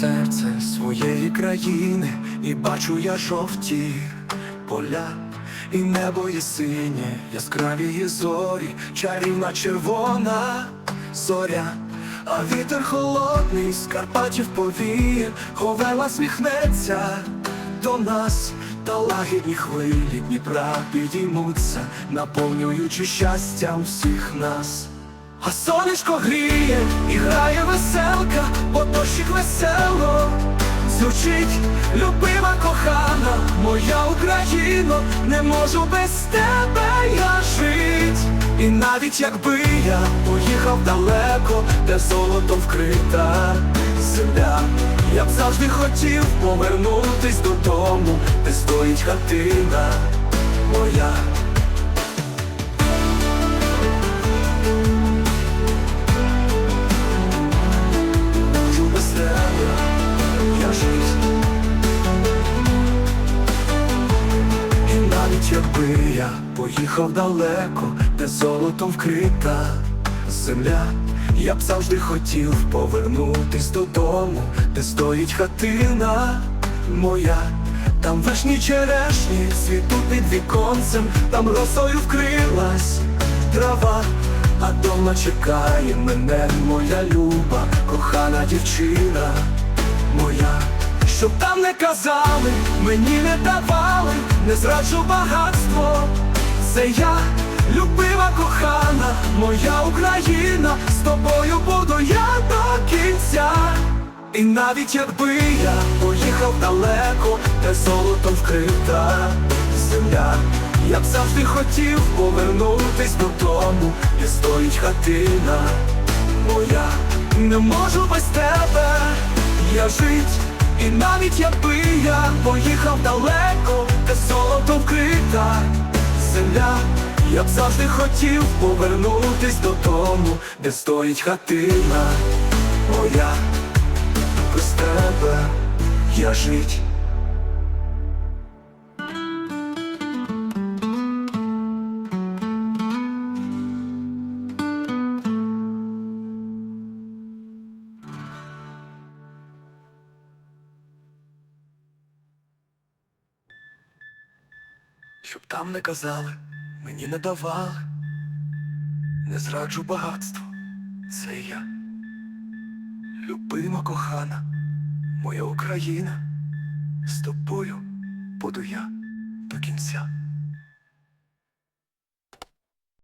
серце своєї країни, і бачу я жовті поля, і небо є синє, яскраві її зорі, чарівна червона зоря, а вітер холодний з Карпатів повіє, Говела сміхнеться до нас, та лагідні хвилі Дніпра підіймуться, наповнюючи щастям всіх нас. А сонечко гріє і грає весело звучить, любима кохана, моя Україно, не можу без тебе я жить. І навіть якби я поїхав далеко, де золотом вкрита земля, я б завжди хотів повернутись додому, де стоїть хатина я поїхав далеко, де золотом вкрита земля, я б завжди хотів повернутись додому, де стоїть хатина моя. Там вишні черешні цвітуть під віконцем, там росою вкрилась трава, а дома чекає мене моя люба, кохана дівчина моя, щоб там не казали, мені не давали, не зраджу багатство. Це я, любива кохана, моя Україна, з тобою буду я до кінця. І навіть якби я поїхав далеко, де золотом вкрита земля, я б завжди хотів повернутись додому, де стоїть хатина моя, не можу без тебе я жить, і навіть якби я поїхав далеко, де золото вкрита земля, я б завжди хотів повернутись додому, де стоїть хатина моя, без тебе я жить. Щоб там не казали, мені не давали, не зраджу багатство, це я, любима кохана, моя Україна, з тобою буду я до кінця.